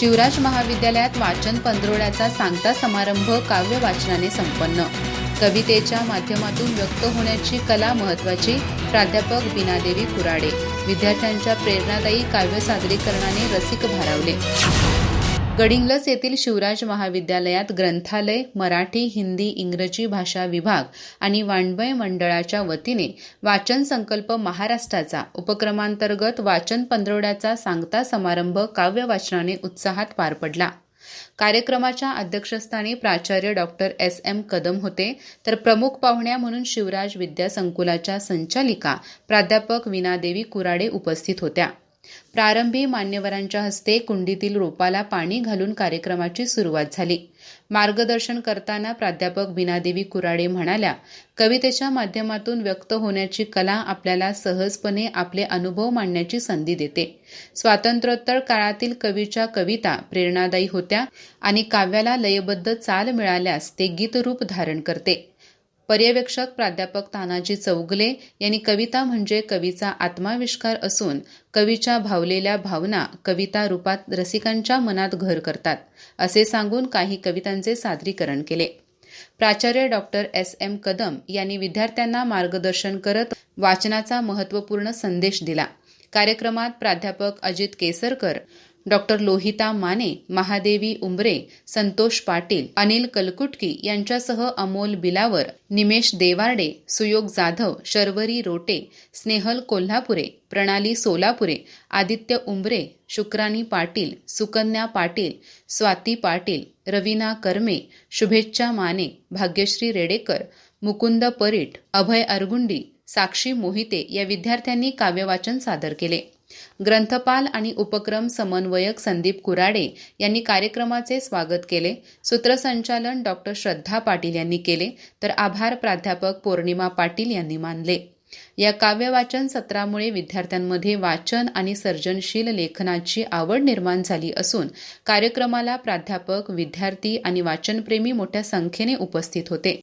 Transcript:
शिवराज महाविद्यालयात वाचन पंधरवड्याचा सांगता समारंभ काव्य वाचनाने संपन्न. कवितेच्या माध्यमातून व्यक्त होण्याची कला महत्वाची प्राध्यापक बिनादेवी कुराडे. विद्यार्थ्यांच्या प्रेरणादायी काव्य सादरीकरणाने रसिक भारावले. गडिंग्लज येथील शिवराज महाविद्यालयात ग्रंथालय मराठी हिंदी इंग्रजी भाषा विभाग आणि वाङ्मय मंडळाच्या वतीने वाचन संकल्प महाराष्ट्राचा उपक्रमांतर्गत वाचन पंधरवड्याचा सांगता समारंभ काव्य वाचनाने उत्साहात पार पडला. कार्यक्रमाच्या अध्यक्षस्थानी प्राचार्य डॉक्टर एस. एम. कदम होते. तर प्रमुख पाहुण्या म्हणून शिवराज विद्यासंकुलाच्या संचालिका प्राध्यापक विनादेवी कुराडे उपस्थित होत्या. प्रारंभी मान्यवरांच्या हस्ते कुंडीतील रोपाला पाणी घालून कार्यक्रमाची सुरुवात झाली. मार्गदर्शन करताना प्राध्यापक बिनादेवी कुराडे म्हणाल्या कवितेच्या माध्यमातून व्यक्त होण्याची कला आपल्याला सहजपणे आपले अनुभव मांडण्याची संधी देते. स्वातंत्र्योत्तर काळातील कवीच्या कविता प्रेरणादायी होत्या आणि काव्याला लयबद्ध चाल मिळाल्यास ते गीतरूप धारण करते. पर्यवेक्षक प्राध्यापक तानाजी चौगले यांनी कविता म्हणजे कवीचा आत्माविष्कार असून कवीच्या भावलेल्या भावना कविता रूपात रसिकांच्या मनात घर करतात असे सांगून काही कवितांचे सादरीकरण केले. प्राचार्य डॉक्टर एस. एम. कदम यांनी विद्यार्थ्यांना मार्गदर्शन करत वाचनाचा महत्त्वपूर्ण संदेश दिला. कार्यक्रमात प्राध्यापक अजित केसरकर डॉक्टर लोहिता माने महादेवी उंबरे संतोष पाटील अनिल कलकुटकी यांच्यासह अमोल बिलावर निमेश देवार्डे सुयोग जाधव शर्वरी रोटे स्नेहल कोल्हापुरे प्रणाली सोलापुरे आदित्य उंबरे शुक्रानी पाटील सुकन्या पाटील स्वाती पाटील रवीना कर्मे शुभेच्छा माने भाग्यश्री रेडेकर मुकुंद परीट अभय अरगुंडी साक्षी मोहिते या विद्यार्थ्यांनी काव्यवाचन सादर केले. ग्रंथपाल आणि उपक्रम समन्वयक संदीप कुराडे यांनी कार्यक्रमाचे स्वागत केले. सूत्रसंचालन डॉक्टर श्रद्धा पाटील यांनी केले. तर आभार प्राध्यापक पौर्णिमा पाटील यांनी मानले. या काव्यवाचन सत्रामुळे विद्यार्थ्यांमध्ये वाचन आणि सर्जनशील लेखनाची आवड निर्माण झाली असून कार्यक्रमाला प्राध्यापक विद्यार्थी आणि वाचनप्रेमी मोठ्या संख्येने उपस्थित होते.